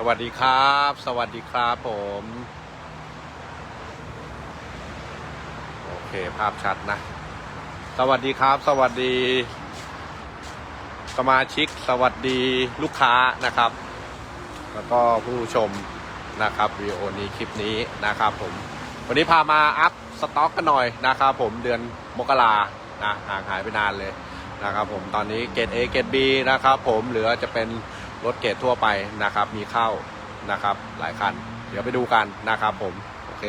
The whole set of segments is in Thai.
สวัสดีครับ สวัสดีครับผม โอเคภาพชัดนะ สวัสดีครับ สวัสดี สมาชิก สวัสดีลูกค้านะครับ แล้วก็ผู้ชมนะครับวิดีโอนี้คลิปนี้นะครับผม วันนี้พามาอัพสต็อกกันหน่อยนะครับผมเดือนมกรานะห่างหายไปนานเลยนะครับผมตอนนี้เกรด A เกรด B นะครับผมเหลือจะเป็น รถเกรดทั่วไปนะครับ มีเข้านะครับ หลายคัน เดี๋ยวไปดูกันนะครับผม โอเค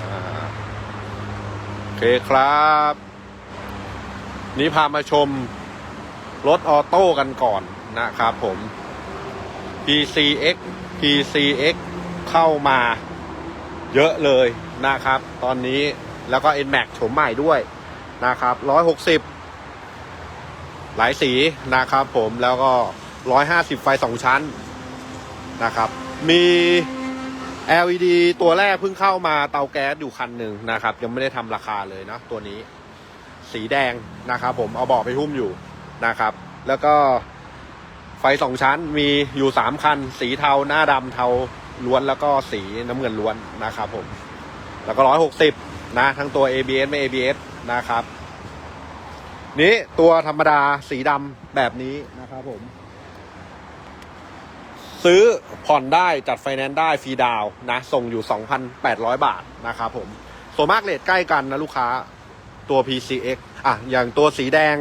อโอเคครับ นี้พามาชมรถออโต้กันก่อนนะครับผม PCX PCX เข้ามาเยอะเลยนะครับ ตอนนี้แล้วก็ NMAX โฉมใหม่ด้วยนะครับ160 หลายสีนะครับผมแล้วก็ 150 ไฟ 2 ชั้นนะครับ มี LED ตัวแรกเพิ่งเข้ามาเตาแก๊สอยู่คันหนึ่งนะครับ ยังไม่ได้ทำราคาเลยนะตัวนี้ สีแดงนะครับผมเอาบาะไปหุ้มอยู่นะครับ แล้วก็ไฟสองชั้นมีอยู่สามคัน สีเทาหน้าดำเทาล้วนแล้วก็สีน้ำเงินล้วนนะครับผม แล้วก็ร้อยหกสิบนะ ทั้งตัว ABS ไม่ ABS นะครับ นี้ตัวธรรมดาสีดำแบบนี้นะครับผม ซื้อผ่อนได้จัดไฟแนนซ์ได้ฟรีดาวนะส่งอยู่ 2,800 บาทนะครับผมส่วนมากเลทใกล้กันนะลูกค้าตัว PCX อะ อย่างตัวสีแดง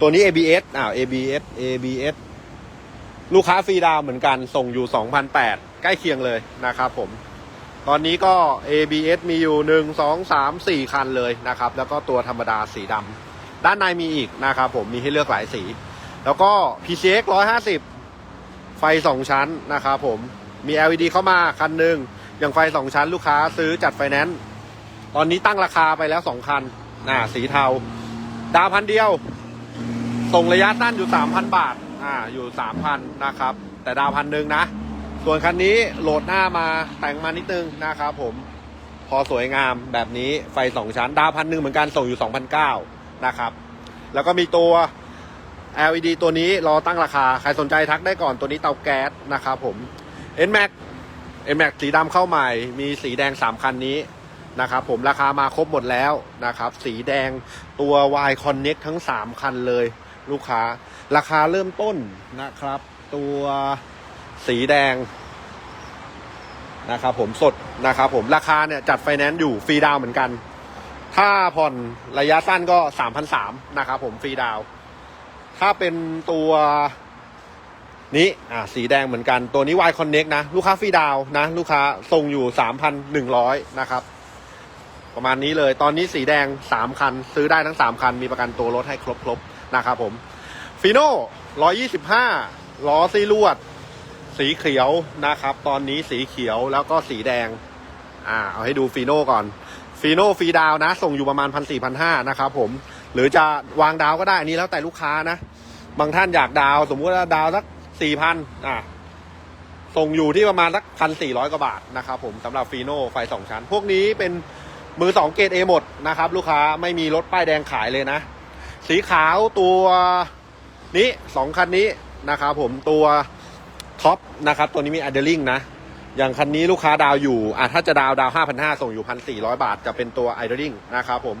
ตัวนี้ ABS อ่า ABS ABS ลูกค้าฟรีดาวเหมือนกันส่งอยู่ 2,008ใกล้เคียงเลยนะครับผม ตอนนี้ก็ ABS มีอยู่ 1 2 3 4 คันเลยนะครับ แล้วก็ตัวธรรมดาสีดำ ด้านในมีอีกนะครับผมมีให้เลือกหลายสี แล้วก็ PCX 150 ไฟ 2 ชั้นนะครับผมมี LED เข้ามาคันหนึ่งอย่างไฟ 2 ชั้นลูกค้าซื้อจัดไฟแนนซ์ตอนนี้ตั้งราคาไปแล้ว 2 คันน่าสีเทา ดาวพันเดียว ส่งระยะสั้นอยู่ 3,000 บาทอ่าอยู่ 3,000 นะครับ แต่ดาวพันหนึ่งนะ ส่วนคันนี้โหลดหน้ามาแต่งมานิดนึงนะครับผมพอสวยงามแบบนี้ไฟ 2 ชั้น ดาวพันหนึ่งเหมือนกันส่งอยู่2,009 นะครับ แล้วก็มีตัว LED ตัวนี้รอตั้งราคา ใครสนใจทักได้ก่อนตัวนี้เตาแก๊สนะครับผม NMAX NMAX สีดำเข้าใหม่ มีสีแดง 3 คันนี้นะครับผมราคามาครบหมดแล้วนะครับ สีแดงตัว Y Connect ทั้ง 3 คันเลย ลูกค้า ราคาเริ่มต้นนะครับ ตัวสีแดงนะครับผมสดนะครับผมราคาเนี่ยจัดไฟแนนซ์อยู่ฟรีดาวเหมือนกัน ถ้าผ่อนระยะสั้นก็3,300นสามนะครับผมฟรีดาว ถ้าเป็นตัวนี้อ่าสีแดงเหมือนกันตัวนี้ Y Connect นะ ลูกค้าฟรีดาวนะ ลูกค้าส่งอยู่3,100นหนึ่งร้อยนะครับประมาณนี้เลยตอนนี้สีแดง3คัน ซื้อได้ทั้ง3คัน มีประกันตัวรถให้ครบๆนะครับผมฟีโน่125ล้อซีลวด สีเขียวนะครับ ตอนนี้สีเขียวแล้วก็สีแดง อ่า เอาให้ดูฟีโน่ก่อน ฟีโน่ฟรีดาวนะ ส่งอยู่ประมาณพันสี่พันห้านะครับผม หรือจะวางดาวก็ได้อันนี้แล้วแต่ลูกค้านะ บางท่านอยากดาว สมมุติว่าดาวสักสี่พันอ่าส่งอยู่ที่ประมาณสักพันสี่ร้อยกว่าบาทนะครับผมสำหรับฟีโน่ไฟสองชั้น พวกนี้เป็นมือสองเกรดเอหมดนะครับ ลูกค้าไม่มีรถป้ายแดงขายเลยนะ สีขาวตัวนี้สองคันนี้นะครับผมตัวท็อปนะครับ ตัวนี้มีอะเดลิงนะ อย่างคันนี้ลูกค้าดาวอยู่อะถ้าจะดาวดาวห้าพันห้าส่งอยู่พันสี่ร้อยบาท จะเป็นตัวไอเดลิงนะครับผม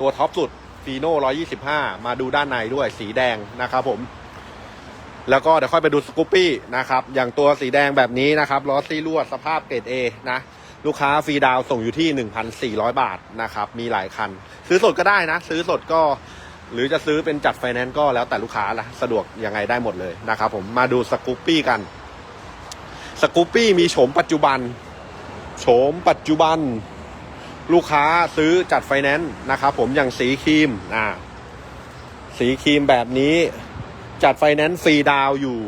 ตัวท็อปสุดฟีโน่ร้อยี่สิบห้ามาดูด้านในด้วยสีแดงนะครับผม แล้วก็เดี๋ยวค่อยไปดูสกูปปี้นะครับ อย่างตัวสีแดงแบบนี้นะครับล้อซีลวดสภาพเกรด A นะ ลูกค้าฟรีดาวส่งอยู่ที่ 1,400 บาทนะครับ มีหลายคัน ซื้อสดก็ได้นะ ซื้อสดก็หรือจะซื้อเป็นจัดไฟแนนซ์ก็แล้วแต่ลูกค้าละสะดวกยังไงได้หมดเลยนะครับผมมาดูสกูปปี้กัน สกูปปี้มีโฉมปัจจุบัน โฉมปัจจุบัน ลูกค้าซื้อจัดไฟแนนซ์นะครับผมอย่างสีครีมอ่าสีครีมแบบนี้จัดไฟแนนซ์ฟรีดาวอยู่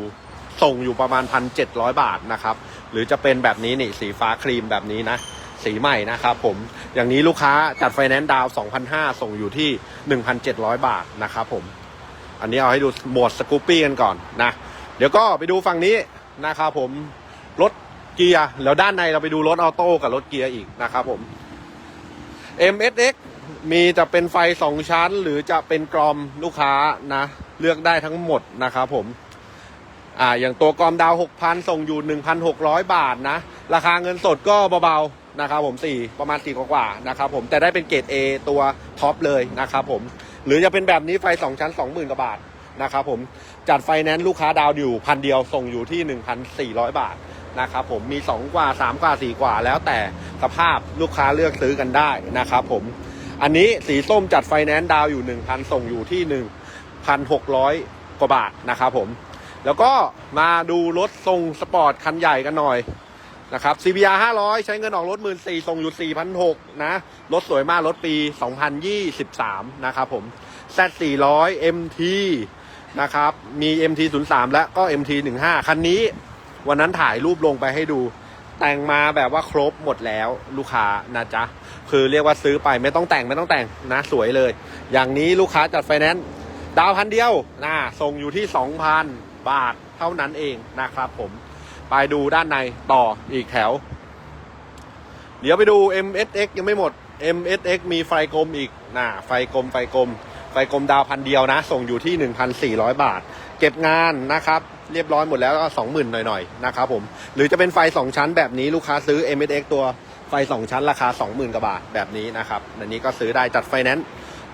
ส่งอยู่ประมาณพันเจ็ดร้อยบาทนะครับ หรือจะเป็นแบบนี้นี่สีฟ้าครีมแบบนี้นะ สีใหม่นะครับผมอย่างนี้ลูกค้าจัดไฟแนนซ์ดาวสองพันห้าส่งอยู่ที่หนึ่งพันเจ็ดร้อยบาทนะครับผม อันนี้เอาให้ดูหมวดสกูปปี้กันก่อนนะ เดี๋ยวก็ไปดูฝั่งนี้นะครับผม รถเกียร์แล้วด้านในเราไปดูรถออโต้กับรถเกียร์อีกนะครับผม MSX มีจะเป็นไฟสองชั้น หรือจะเป็นกรอมลูกค้านะ เลือกได้ทั้งหมดนะครับผมอ่าอย่างตัวกรอมดาวหกพันส่งอยู่หนึ่งพันหกร้อยบาทนะ ราคาเงินสดก็เบาๆนะครับผมสี่ประมาณสี่กว่าๆนะครับผมแต่ได้เป็นเกรด A ตัวท็อปเลยนะครับผม หรือจะเป็นแบบนี้ไฟสองชั้นสองหมื่นกว่าบาทนะครับผมจัดไฟแนนซ์ลูกค้าดาวอยู่พันเดียวส่งอยู่ที่หนึ่งพันสี่ร้อยบาท นะครับผมมีสองกว่าสามกว่าสี่กว่า แล้วแต่สภาพลูกค้าเลือกซื้อกันได้นะครับผมอันนี้สีส้มจัดไฟแนนซ์ดาวอยู่หนึ่งพันส่งอยู่ที่หนึ่งพันหกร้อยกว่าบาทนะครับผมแล้วก็มาดูรถทรงสปอร์ตคันใหญ่กันหน่อยนะครับ CBR 500 ใช้เงินออกรถ 1 4 0 0 0ส่งอยู่4,600นะ รถสวยมาก รถปี 2023 นะครับผม Z 400 MT นะครับ มี MT 03และก็ MT 15คันนี้ วันนั้นถ่ายรูปลงไปให้ดู แต่งมาแบบว่าครบหมดแล้วลูกค้านะจ๊ะ คือเรียกว่าซื้อไปไม่ต้องแต่งไม่ต้องแต่งนะสวยเลย อย่างนี้ลูกค้าจัดไฟแนนซ์ดาวพันเดียวนะส่งอยู่ที่ 2,000 บาทเท่านั้นเองนะครับผม ไปดูด้านในต่ออีกแถว เดี๋ยวไปดู MSX ยังไม่หมด MSX มีไฟกลมอีกนะไฟกลมไฟกลมไฟกลมดาวพันเดียวนะ ส่งอยู่ที่ 1,400 บาท เก็บงานนะครับ เรียบร้อยหมดแล้วก็20,000หน่อยๆนะครับผมหรือจะเป็นไฟ 2 ชั้นแบบนี้ลูกค้าซื้อ MSX ตัวไฟ 2 ชั้นราคา 20,000กว่าบาทแบบนี้นะครับอันนี้ก็ซื้อได้จัดไฟแนนซ์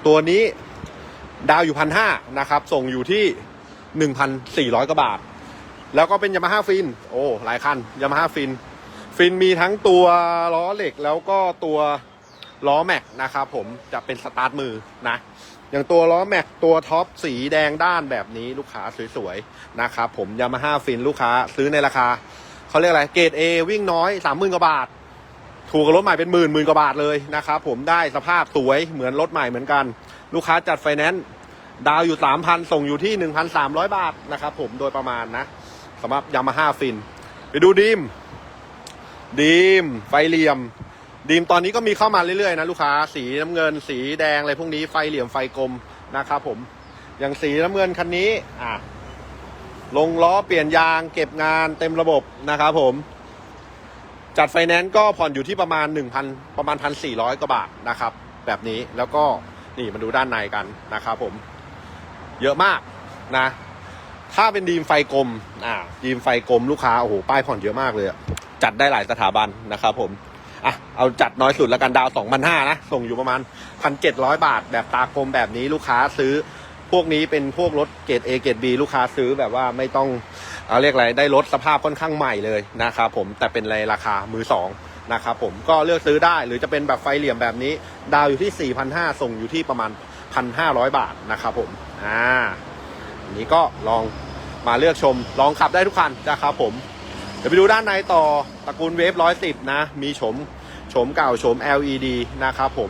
ตัวนี้ดาวอยู่พันห้านะครับส่งอยู่ที่ 1,400กว่าบาท แล้วก็เป็นยามาฮ่าฟินโอ้หลายคันยามาฮ่าฟินฟินมีทั้งตัวล้อเหล็กแล้วก็ตัวล้อแม็กนะครับผมจะเป็นสตาร์ทมือนะ อย่างตัวล้อแม็กตัวท็อปสีแดงด้านแบบนี้ลูกค้าสวยๆนะครับผมยามาฮ่าฟินลูกค้าซื้อในราคาเขาเรียกอะไรเกรด A วิ่งน้อยสามหมื่นกว่าบาท ถูกกับรถใหม่เป็นหมื่นหมื่นกว่าบาทเลยนะครับผมได้สภาพสวยเหมือนรถใหม่เหมือนกัน ลูกค้าจัดไฟแนนซ์ดาวอยู่สามพันส่งอยู่ที่หนึ่งพันสามร้อยบาทนะครับผมโดยประมาณนะสำหรับยามาฮ่าฟิน ไปดูดีมดีมไฟเหลี่ยม ดีมตอนนี้ก็มีเข้ามาเรื่อยๆนะลูกค้าสีน้ำเงิน สีแดงอะไรพวกนี้ไฟเหลี่ยมไฟกลมนะครับผม อย่างสีน้ำเงินคันนี้อะลงล้อเปลี่ยนยางเก็บงานเต็มระบบนะครับผม จัดไฟแนนซ์ก็ผ่อนอยู่ที่ประมาณ 1,000 ประมาณ 1,400กว่าบาทนะครับ แบบนี้แล้วก็นี่มาดูด้านในกันนะครับผม เยอะมากนะ ถ้าเป็นดีมไฟกลมอ่าดีมไฟกลมลูกค้าโอ้โหป้ายผ่อนเยอะมากเลยจัดได้หลายสถาบันนะครับผม อะเอาจัดน้อยสุดแล้วกันดาวสองพันห้านะ ส่งอยู่ประมาณพันเจ็ดร้อยบาท แบบตากลมแบบนี้ลูกค้าซื้อ พวกนี้เป็นพวกรถเกรด A เกรด B ลูกค้าซื้อแบบว่าไม่ต้องเอาเรียกอะไรได้รถสภาพค่อนข้างใหม่เลยนะครับผมแต่เป็นในราคามือสองนะครับผมก็เลือกซื้อได้หรือจะเป็นแบบไฟเหลี่ยมแบบนี้ ดาวอยู่ที่ 4,500 ส่งอยู่ที่ประมาณ 1,500 บาทนะครับผมอ่านนี้ก็ลองมาเลือกชมลองขับได้ทุกคันนะครับผม เดี๋ยวไปดูด้านในต่อตระกูลเวฟร้อยสิบนะ มีโฉมโฉมเก่าโฉม LED นะครับผม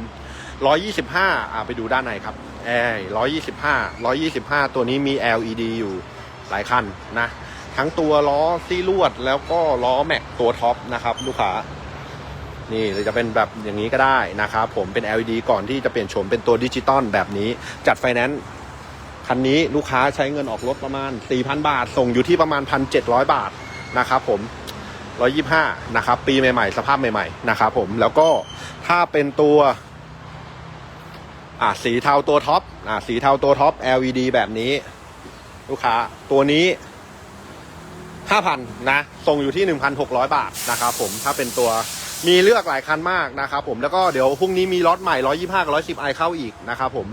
ร้อยี่สิบห้าอ่าไปดูด้านในครับแอร์ร้อยี่สิบห้าร้อยี่สิบห้าตัวนี้มี LED อยู่หลายคันนะ ทั้งตัวล้อซี่ลวดแล้วก็ล้อแม็กตัวท็อปนะครับ ลูกค้านี่จะเป็นแบบอย่างนี้ก็ได้นะครับผมเป็น LED ก่อนที่จะเปลี่ยนโฉมเป็นตัวดิจิตอลแบบนี้ จัดไฟแนนซ์คันนี้ลูกค้าใช้เงินออกรถประมาณ 4,000 บาท ส่งอยู่ที่ประมาณ 1,700 บาท นะครับผม125นะครับปีใหม่ๆ สภาพใหม่ๆนะครับผมแล้วก็ถ้าเป็นตัวอ่าสีเทาตัวท็อปอ่าสีเทาตัวท็อป LED แบบนี้ ลูกค้าตัวนี้5,000นะส่งอยู่ที่1,600บาทนะครับผมถ้าเป็นตัวมีเลือกหลายคันมากนะครับผมแล้วก็เดี๋ยวพรุ่งนี้มีล็อตใหม่125 110ไอเข้าอีกนะครับผม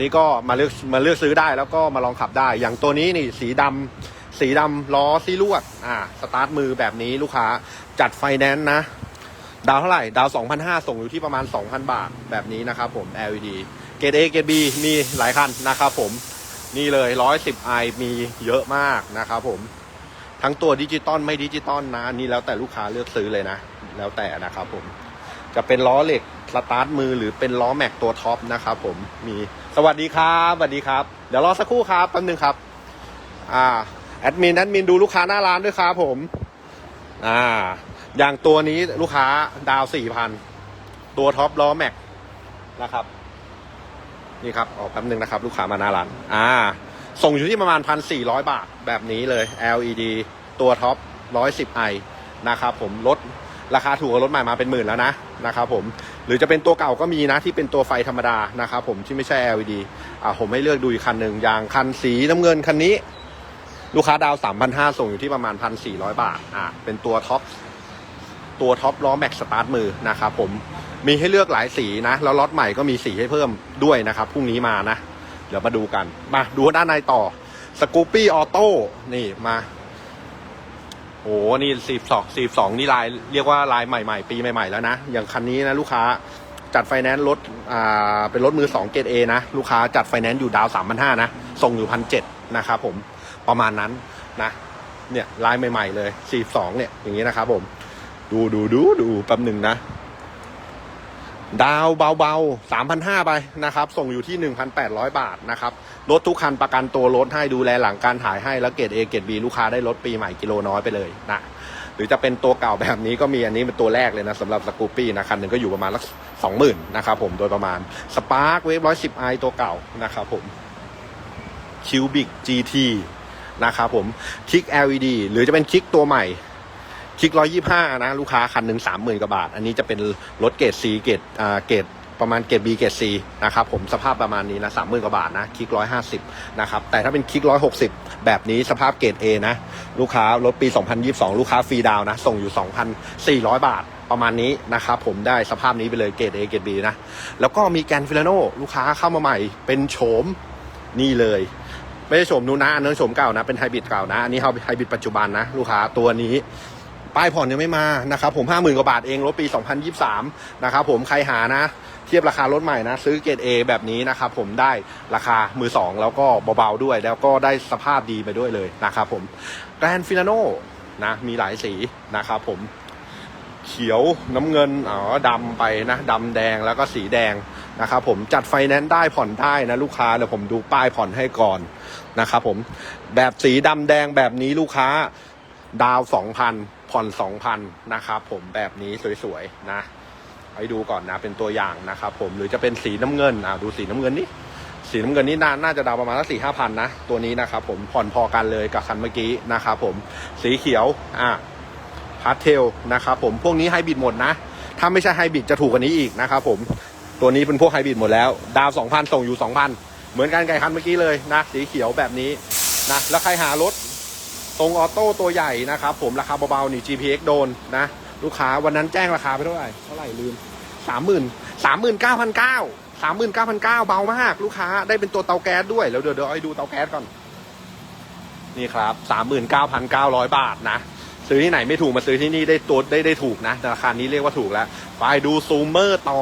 นี่ก็มาเลือกมาเลือกซื้อได้แล้วก็มาลองขับได้ อย่างตัวนี้นี่สีดำ สีดำล้อซีลวด อ่า สตาร์ทมือแบบนี้ลูกค้าจัดไฟแนนซ์นะ ดาวเท่าไหร่ ดาว 2,500 ส่งอยู่ที่ประมาณ 2,000 บาทแบบนี้นะครับผม LED เกรด A เกรด B มีหลายคันนะครับผม นี่เลย 110i มีเยอะมากนะครับผม ทั้งตัวดิจิตอลไม่ดิจิตอลนะนนี่แล้วแต่ลูกค้าเลือกซื้อเลยนะ แล้วแต่นะครับผม จะเป็นล้อเหล็กสตาร์ทมือหรือเป็นล้อแม็กตัวท็อปนะครับผมมีสวัสดีครับสวัสดีครับ เดี๋ยวรอสักครู่ครับแป๊บนึงครับ อ่า แอดมินแอดมินดูลูกค้าหน้าร้านด้วยครับผม อ่า อย่างตัวนี้ลูกค้าดาวสี่พันตัวท็อปล้อแม็กนะครับ นี่ครับ ออกแป๊บนึงนะครับ ลูกค้ามาหน้าร้าน อ่า ส่งอยู่ที่ประมาณพันสี่ร้อยบาทแบบนี้เลย LED ตัวท็อปร้อยสิบไอนะครับผมลดราคาถูกกว่ารถใหม่มาเป็นหมื่นแล้วนะนะครับผมหรือจะเป็นตัวเก่าก็มีนะที่เป็นตัวไฟธรรมดานะครับผมที่ไม่ใช่ LED อ่าผมให้เลือกดูอีกคันหนึ่งอย่างคันสีน้ำเงินคันนี้ ลูกค้าดาว 3,500 ส่งอยู่ที่ประมาณ 1,400 บาท อ่าเป็นตัวท็อป ตัวท็อปล้อแม็กสตาร์ทมือนะครับผม มีให้เลือกหลายสีนะ แล้วล็อตใหม่ก็มีสีให้เพิ่มด้วยนะครับ พรุ่งนี้มานะ เดี๋ยวมาดูกัน มาดูด้านในต่อ สกูปปี้ออโต้ นี่มาโอ้นี่สีสองสีสองนี่ลาย เรียกว่าลายใหม่ๆ ปีใหม่ ๆ แล้วนะ อย่างคันนี้นะลูกค้าจัดไฟแนนซ์รถ อ่า เป็นรถมือสองเกรดเอนะ ลูกค้าจัดไฟแนนซ์อยู่ดาวสามพันห้านะ ส่งอยู่พันเจ็ดนะครับผม ประมาณนั้นนะเนี่ยลายใหม่ ๆ เลยสี่สองเนี่ยอย่างนี้นะครับผม ดูดูดูดูแป๊บหนึ่งนะ ดาวเบาๆสามพันห้าไปนะครับ ส่งอยู่ที่หนึ่งพันแปดร้อยบาทนะครับรถทุกคันประกันตัวรถให้ดูแลหลังการถ่ายให้แล้วเกรด A เกรด B ลูกค้าได้รถปีใหม่กิโลน้อยไปเลยนะหรือจะเป็นตัวเก่าแบบนี้ก็มีอันนี้เป็นตัวแรกเลยนะสำหรับสกูปปี้นะคันหนึ่งก็อยู่ประมาณละสองหมื่นนะครับผมโดยประมาณสปาร์คเวฟร้อยสิบไอตัวเก่านะครับผมคิวบิก GT นะครับผมคลิก LED หรือจะเป็นคลิกตัวใหม่คลิกร้อยี่ห้านะลูกค้าคันหนึ่งสามหมื่นกว่าบาท อันนี้จะเป็นรถเกรด C เกรดอ่าเกรดประมาณเกรด B เกรด C นะครับผมสภาพประมาณนี้นะสามหมื่นกว่าบาทนะคลิกร้อยห้าสิบนะครับแต่ถ้าเป็นคลิกร้อยหกสิบแบบนี้สภาพเกรด A นะลูกค้ารถปี 2022 ลูกค้าฟรีดาวน์นะส่งอยู่ 2,400 บาทประมาณนี้นะครับผมได้สภาพนี้ไปเลยเกรด A เกรด B นะแล้วก็มีแกนฟิลาโนลูกค้าเข้ามาใหม่เป็นโฉมนี่เลย ไม่ใช่โฉมนู้นนะอันนั้นโฉมเก่านะเป็นไฮบริดเก่านะ อันนี้ไฮบริดปัจจุบันนะ ลูกค้าตัวนี้ ป้ายผ่อนยังไม่มานะครับผมห้าหมื่นกว่าบาทเองรถปี 2023 นะครับผมใครหานะ เทียบราคารถใหม่นะ ซื้อเกรด A แบบนี้นะครับผมได้ราคามือสองแล้วก็เบาๆด้วย แล้วก็ได้สภาพดีไปด้วยเลยนะครับผมแกรนฟิลาโนนะมีหลายสีนะครับผมเขียวน้ำเงินอ๋อดำไปนะดำแดงแล้วก็สีแดง นะครับผมจัดไฟแนนซ์ได้ผ่อนได้นะลูกค้าเดี๋ยวผมดูป้ายผ่อนให้ก่อนนะครับผมแบบสีดำแดงแบบนี้ลูกค้าดาวสองพันผ่อนสองพันนะครับผมแบบนี้สวยๆนะให้ดูก่อนนะเป็นตัวอย่างนะครับผมหรือจะเป็นสีน้ำเงินอ่าดูสีน้ำเงินนี่สีน้ำเงินนี่น่าน่าจะดาวประมาณสักสี่ห้าพันนะ ตัวนี้นะครับผมผ่อนพอกันเลยกับคันเมื่อกี้นะครับผมสีเขียวอ่าพาร์ทเทลนะครับผมพวกนี้ไฮบริดหมดนะ ถ้าไม่ใช่ไฮบริดจะถูกกว่านี้อีกนะครับผม ตัวนี้เป็นพวกไฮบริดหมดแล้ว ดาว 2,000 ส่งอยู่ 2,000 เหมือนกันไก่คันเมื่อกี้เลยนะ สีเขียวแบบนี้นะ แล้วใครหารถตรงออโต้ตัวใหญ่นะครับผมราคาเบาๆนี่ GPX โดนนะ ลูกค้าวันนั้นแจ้งราคาไปเท่าไหร่ เท่าไหร่ลืม 30,000 39,900 39,900เบามาก ลูกค้าได้เป็นตัวเตาแก๊สด้วย แล้วเดี๋ยวเดี๋ยวให้ดูเตาแก๊สก่อน นี่ครับ 39,900 บาทนะซื้อที่ไหนไม่ถูกมาซื้อที่นี่ได้ตัวได้ได้ถูกนะราคานี้เรียกว่าถูกแล้ว ไปดูซูเมอร์ต่อ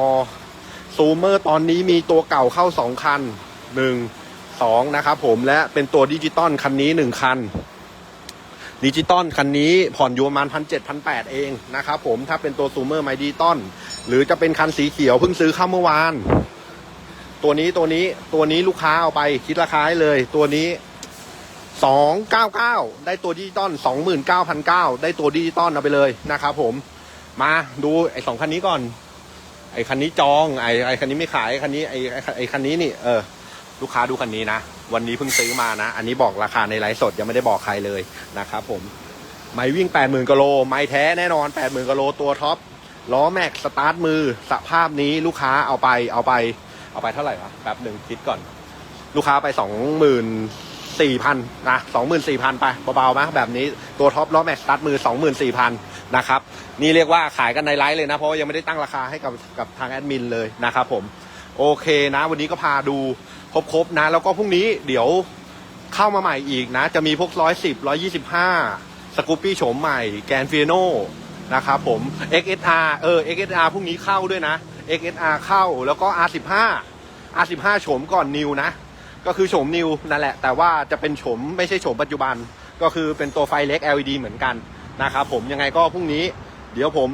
ซูมเมอร์ตอนนี้มีตัวเก่าเข้าสองคันหนึ่งสองนะครับผมและเป็นตัวดิจิตอลคันนี้หนึ่งคันดิจิตอลคันนี้ผ่อนอยู่ประมาณพันเจ็ดพันแปดเองนะครับผมถ้าเป็นตัวซูมเมอร์ไมดิจิตอลหรือจะเป็นคันสีเขียวเพิ่งซื้อเข้าเมื่อวาน ตัวนี้ตัวนี้ตัวนี้ลูกค้าเอาไปคิดราคาให้เลย ตัวนี้สองเก้าเก้าได้ตัวดิจิตอลสองหมื่นเก้าพันเก้าได้ตัวดิจิตอลเอาไปเลยนะครับผมมาดูไอ้สองคันนี้ก่อน ไอ้คันนี้จองไอ้ไอ้คันนี้ไม่ขายคันนี้ไอ้ไอ้คันนี้นี่เออลูกค้าดูคันนี้นะ วันนี้เพิ่งซื้อมานะ อันนี้บอกราคาในไลฟ์สดยังไม่ได้บอกใครเลยนะครับผมไม่วิ่งแปดหมื่นกิโลไม่แท้แน่นอนแปดหมื่นกิโลตัวท็อปล้อแม็กสตาร์ทมือสภาพนี้ลูกค้าเอาไปเอาไป เอาไปเท่าไหร่วะแป๊บหนึ่งคิดก่อน ลูกค้าไปสองหมื่น สี่พันนะสองหมื่นสี่พันไปเบาๆไหมแบบนี้ตัวท็อปล้อแม็กสตาร์มือสองหมื่นสี่พันนะครับนี่เรียกว่าขายกันในไลฟ์เลยนะ เพราะว่ายังไม่ได้ตั้งราคาให้กับกับทางแอดมินเลยนะครับผมโอเคนะ วันนี้ก็พาดูครบๆนะ แล้วก็พรุ่งนี้เดี๋ยวเข้ามาใหม่อีกนะ จะมีพวกร้อยสิบร้อยยี่สิบห้าสกูปปี้โฉมใหม่แกนฟิโนนะครับผม XSR เออ XSR พรุ่งนี้เข้าด้วยนะ XSR เข้าแล้วก็ R15 R15 โฉมก่อนนิวนะ ก็คือโฉมนิวนั่นแหละ แต่ว่าจะเป็นโฉมไม่ใช่โฉมปัจจุบัน ก็คือเป็นตัวไฟเล็ก LED เหมือนกันนะครับผมยังไงก็พรุ่งนี้ เดี๋ยวผม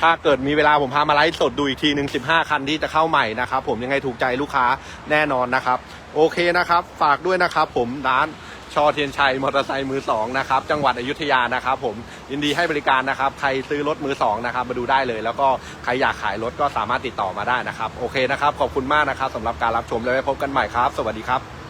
ถ้าเกิดมีเวลาผมพามาไลฟ์สดดูอีกทีหนึ่ง15 คันที่จะเข้าใหม่นะครับผมยังไงถูกใจลูกค้าแน่นอนนะครับ โอเคนะครับ ฝากด้วยนะครับผมร้าน ชอเทียนชัยมอเตอร์ไซค์มือสองนะครับจังหวัดอยุธยานะครับ ผมยินดีให้บริการนะครับ ใครซื้อรถมือสองนะครับมาดูได้เลย แล้วก็ใครอยากขายรถก็สามารถติดต่อมาได้นะครับ โอเคนะครับ ขอบคุณมากนะครับสำหรับการรับชมแล้วไว้พบกันใหม่ครับ สวัสดีครับ